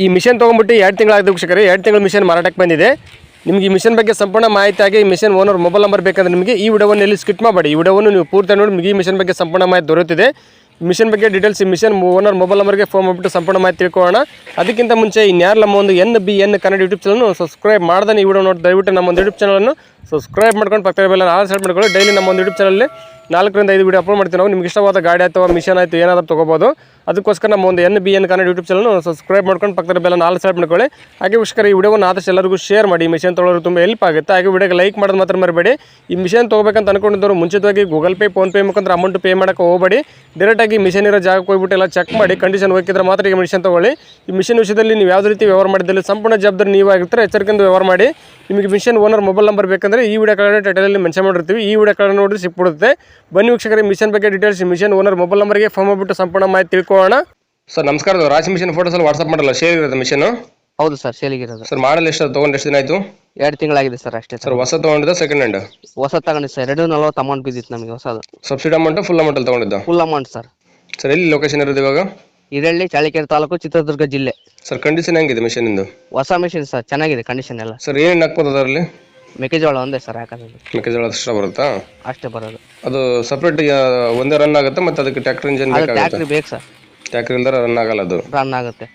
ಈ ಮಿಷನ್ ತೊಗೊಂಬಿಟ್ಟು ಎರಡು ತಿಂಗಳಾಗಿದೆ ವೀಕ್ಷಕರೇ, ಎರಡು ತಿಂಗಳ ಮಿಷನ್ ಮಾರಾಟಕ್ಕೆ ಬಂದಿದೆ. ನಿಮಗೆ ಈ ಮಿಷನ್ ಬಗ್ಗೆ ಸಂಪೂರ್ಣ ಮಾಹಿತಿಯಾಗಿ ಈ ಮಿಷನ್ ಓನರ್ ಮೊಬೈಲ್ ನಂಬರ್ ಬೇಕಂದ್ರೆ ನಿಮಗೆ ಈ ವಿಡಿಯೋವನ್ನು ಎಲ್ಲಿ ಸ್ಕಿಟ್ ಮಾಡಬೇಡಿ. ಈ ವಿಡಿಯೋವನ್ನು ನೀವು ಪೂರ್ತಿ ನೋಡಿ, ನಿಮಗೆ ಈ ಮಿಷನ್ ಬಗ್ಗೆ ಸಂಪೂರ್ಣ ಮಾಹಿತಿ ದೊರೆಯುತ್ತಿದೆ. ಮಿಷನ್ ಬಗ್ಗೆ ಡೀಟೇಲ್ಸ್ ಈ ಮಿಷನ್ ಓನರ್ ಮೊಬೈಲ್ ನಂಬರ್ಗೆ ಫೋನ್ ಮಾಡಿಬಿಟ್ಟು ಸಂಪೂರ್ಣ ಮಾಹಿತಿ ತಿಳ್ಕೊಳ್ಳೋಣ. ಅದಕ್ಕಿಂತ ಮುಂಚೆ ಇನ್ಯಾರು ನಮ್ಮ ಒಂದು N B N Kannada YouTube channel subscribe ಮಾಡ್ದೆ ಈ ವಿಡಿಯೋ ನೋಡಿ ದಯವಿಟ್ಟು ನಮ್ಮ ಒಂದು ಯೂಟ್ಯೂಬ್ ಚಾನಲನ್ನು ಸಬ್ಸ್ಕ್ರೈಬ್ ಮಾಡ್ಕೊಂಡು ಪಕ್ಕದ ಬೆಲ್ಲ ಆಲ್ ಸೆಟ್ ಮಾಡ್ಕೊಳ್ಳಿ. ಡೈಲಿ ನಮ್ಮ ಒಂದು ಯೂಟ್ಯೂಬ್ ಚಾನಲಲ್ಲಿ ನಾಲ್ಕರಿಂದ ಐದು ವಿಡಿಯೋ ಅಪ್ಲೋಡ್ ಮಾಡ್ತೀವಿ ನಾವು. ನಿಮ್ಗೆ ಇಷ್ಟವಾದ ಗಾಡಿ ಅಥವಾ ಮಿಷನ್ ಆಯಿತು ಏನಾದರೂ ತೊಗೋಬೋದು. ಅದಕ್ಕೋಸ್ಕರ ನಮ್ಮ ಒಂದು N B N Kannada YouTube channel subscribe ಮಾಡ್ಕೊಂಡು ಪಕ್ಕದ ಬೆಲ್ಲ ನಾಲ್ಕು ಸೆಲೆಕ್ಟ್ ಮಾಡ್ಕೊಳ್ಳಿ. ಹಾಗೆ ವೀಕ್ಷಕರ, ಈ ವಿಡಿಯೋವನ್ನು ಆದಷ್ಟು ಎಲ್ಲರಿಗೂ ಶೇರ್ ಮಾಡಿ. ಮಿಷನ್ ತೊಗೊಳ್ಳೋರು ತುಂಬ ಹೆಲ್ಪ್ ಆಗುತ್ತೆ. ಹಾಗೆ ವಿಡಿಯೋಗೆ ಲೈಕ್ ಮಾಡೋದು ಮಾತ್ರ ಮರಬೇಡಿ. ಈ ಮಿಷನ್ ತೊಗೋಬೇಕಂತ ಅನ್ಕೊಂಡಿದ್ದವರು ಮುಂಚಿತವಾಗಿ ಗೂಗಲ್ ಪೇ ಫೋನ್ಪೇ ಮುಖಾಂತರ ಅಮೌಂಟ್ ಪೇ ಮಾಡೋಕೆ ಹೋಗಬೇಡಿ. ಡೈರೆಕ್ಟಾಗಿ ಮಿಷನ್ ಇರೋ ಜಾಗಕ್ಕೆ ಹೋಗ್ಬಿಟ್ಟು ಎಲ್ಲ ಚೆಕ್ ಮಾಡಿ ಕಂಡೀಷನ್ ಹೋಗಿದ್ರೆ ಮಾತ್ರ ಈಗ ಮಿಷನ್ ತೊಗೊಳ್ಳಿ. ಈ ಮಿಷನ್ ವಿಷಯದಲ್ಲಿ ನೀವು ಯಾವುದೇ ರೀತಿ ವ್ಯವಹಾರ ಮಾಡಿದಲ್ಲಿ ಸಂಪೂರ್ಣ ಜವಾಬ್ದಾರಿ ನೀವಾಗಿರ್ತಾರೆ, ಎಚ್ಚರಿಕೆಯಿಂದ ವ್ಯವಹಾರ ಮಾಡಿ. ನಿಮಗೆ ಮಿಷನ್ ಓನರ್ ಮೊಬೈಲ್ ನಂಬರ್ ಬೇಕಂದರೆ ಈ ವಿಡಿಯೋ ಕಾರಣ ಟೈಟಲಲ್ಲಿ ಮೆನ್ಷನ್ ಮಾಡಿರ್ತೀವಿ. ಈ ವಿಡಿಯೋ ಕಡೆ ನೋಡಿ ಸಿಕ್ಬಿಡುತ್ತೆ. ಬನ್ನಿ ವೀಕ್ಷಕರಿಗೆ ಮಿಷನ್ ಬಗ್ಗೆ ಡೀಟೇಲ್ಸ್ ಮಿಷನ್ ಓನರ್ ಮೊಬೈಲ್ ನಂಬರ್ಗೆ ಫೋನ್ ಮಾಡಿಬಿಟ್ಟು ಸಂಪೂರ್ಣ ಮಾಹಿತಿ ತಿಳ್ಕೊಳ್ಳೋಣ. ಸರ್ ನಮಸ್ಕಾರ. ರಾಶಿ ಮಿಷನ್ ಫೋಟೋಸ್ ಅಲ್ಲಿ ವಾಟ್ಸಪ್ ಮಾಡಲ್ಲ ಶೇರ್ ಇರೋದು ಮಿಷನ್ ಹೌದು ಸರ್ ಸೇಲಿಗಿರೋದು ಸರ್ ಮಾಡಲ್ ಎಷ್ಟು ತೊಗೊಂಡು ಎಷ್ಟು ದಿನ ಆಯ್ತು? ಎರಡು ತಿಂಗಳಾಗಿದೆ ಸರ್ ಅಷ್ಟೇ ಸರ್. ಸರ್ ಹೊಸ ತೊಗೊಂಡಿದ್ದ ಸೆಕೆಂಡ್ ಹ್ಯಾಂಡ್ ಹೊಸ ತಗೊಂಡಿ ಸರ್ ಎರಡು ನಲವತ್ತು ಅಮೌಂಟ್ ಬಿದ್ದಿತ್ತು ನಮಗೆ ಹೊಸದು. ಸಬ್ಸಿಡಿ ಅಮೌಂಟ್ ಫುಲ್ ಅಮೌಂಟಲ್ಲಿ ತೊಗೊಂಡಿದ್ದ? Full amount sir. ಸರ್ ಎಲ್ಲಿ ಲೊಕೇಶನ್ ಇರೋದು ಇವಾಗ? ಇದರಲ್ಲಿ ಚಳ್ಳಕೆರೆ ತಾಲೂಕು ಚಿತ್ರದುರ್ಗ ಜಿಲ್ಲೆ. ಸರ್ ಕಂಡೀಷನ್ ಹೆಂಗಿದೆ ಮಿಷನ್ ಇಂದು ಹೊಸ ಮಿಷನ್ ಸರ್ ಚೆನ್ನಾಗಿದೆ ಕಂಡೀಷನ್ ಎಲ್ಲ. ಸರ್ ಏನೇನು ಹಾಕ್ಬೋದು ಅದರಲ್ಲಿ? ಮೆಕ್ಕೆಜೋಳ ಒಂದೇ ಸರ್ ಹಾಕೋದು ಮೆಕ್ಕೆಜೋಳ ಅಷ್ಟು ಬರುತ್ತಾ? ಅಷ್ಟೇ ಬರೋದು. ಅದು ಸಪ್ರೇಟ್ ಒಂದೇ ರನ್ ಆಗುತ್ತೆ ಮತ್ತೆ ಅದಕ್ಕೆ ಟ್ರ್ಯಾಕ್ಟರ್ ಇಂಜಿನ್ ಅದು ಬೇಕಾಗುತ್ತೆ? ಟ್ಯಾಕ್ಟ್ರಿ ಬೇಕು ಸರ್. ಟ್ರ್ಯಾಕ್ಟರ್ ಇಲ್ದ ರನ್ ಆಗಲ್ಲ ಅದು ರನ್ ಆಗುತ್ತೆ.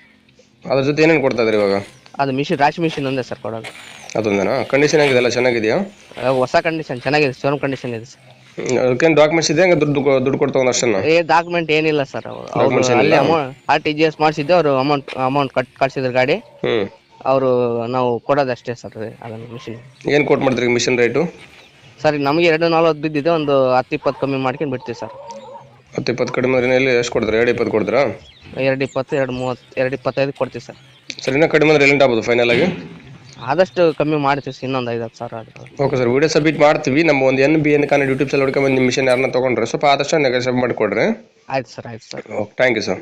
ಅದ್ರ ಜೊತೆ ಏನೇನು ಕೊಡ್ತಾ ಇದ್ರಿ ಇವಾಗ? ಅದು ಮಿಷಿನ್ ರಾಶಿ ಮಿಷಿನ್ ಒಂದೇ ಸರ್ ಕೊಡೋದು. ಅದೊಂದೇನಾ? ಕಂಡೀಷನ್ ಆಗಿದೆ ಎಲ್ಲ ಚೆನ್ನಾಗಿದೆಯಾ? ಆ, ಹೊಸ ಕಂಡೀಷನ್ ಚೆನ್ನಾಗಿದೆ ಶೋರೂಮ್ ಕಂಡೀಷನ್ ಇದೆ ಸರ್ ಅದಕ್ಕೇನು ಡಾಕ್ಯುಮೆಂಟ್ಸ್ ಇದೆ ಹಂಗೆ ದುಡ್ಡು ಕೊ- ದುಡ್ಡು ಕೊಡ್ತಾವ ಅಷ್ಟನ್ನ ಏ ಡಾಕ್ಯುಮೆಂಟ್ ಏನಿಲ್ಲ ಸರ್ ಅವರು Documents ಅಲ್ಲಿ ಏನಿಲ್ಲ? Amount R T G S ಮಾಡಿಸಿದ್ದು ಅವರು ಅಮೌಂಟ್ ಅಮೌಂಟ್ ಕಟ್ ಕಳ್ಸಿದ್ರು ಗಾಡಿ. ಹ್ಞೂ ಅವರು ನಾವು ಕೊಡೋದಷ್ಟೇ ಸರ್ ಅದನ್ನು ಮಿಷಿನ್ ಏನು ಕೊಟ್ಟು ಮಾಡ್ತೀರಿ ಮಿಷನ್ ರೇಟು ಸರ್ ನಮಗೆ ಎರಡು ನಲ್ವತ್ತು ಬಿದ್ದಿದೆ ಒಂದು ಹತ್ತು ಇಪ್ಪತ್ತು ಕಮ್ಮಿ ಮಾಡ್ಕೊಂಡು ಬಿಡ್ತೀವಿ ಸರ್ ಹತ್ತು ಇಪ್ಪತ್ತು ಕಡಿಮೆ ಅಂದ್ರೆ ಎಲ್ಲಿ ಎಷ್ಟು ಕೊಡ್ತಾರೆ? ಎರಡು ಇಪ್ಪತ್ತು ಕೊಡ್ತೀರಾ? ಎರಡು ಇಪ್ಪತ್ತು ಎರಡು ಮೂವತ್ತು ಎರಡು ಇಪ್ಪತ್ತೈದು ಕೊಡ್ತೀವಿ ಸರ್. ಸರ್ ಇನ್ನೂ ಕಡಿಮೆ ಅಂದ್ರೆ ಎಲ್ಲಿಂದ ಆಗ್ಬೋದು ಫೈನಲ್ ಆಗಿ? ಆದಷ್ಟು ಕಮ್ಮಿ ಮಾಡ್ತೀವಿ ಸರ್ ಇನ್ನೊಂದು ಐದು ಹತ್ತು ಸಾವಿರ ಓಕೆ ಸರ್ ವಿಡಿಯೋ ಸಬ್ಮಿಟ್ ಮಾಡ್ತೀವಿ. ನಮ್ಮ ಒಂದು ಎನ್ ಬಿ ಎನ್ ಕಾನ್ ಯೂಟ್ಯೂಬ್ ಚಾನಲ್ ಹುಡ್ಕೊಂಬಂದು ನಿಮ್ಮ ಮಿಷನ್ ಯಾರನ್ನ ತೊಗೊಂಡ್ರೆ ಸ್ವಲ್ಪ ಆದಷ್ಟು ಸಬ್ಮಿಟ್ ಮಾಡಿಕೊಡ್ರಿ. ಆಯ್ತು ಸರ್ ಆಯ್ತು sir. Okay thank you sir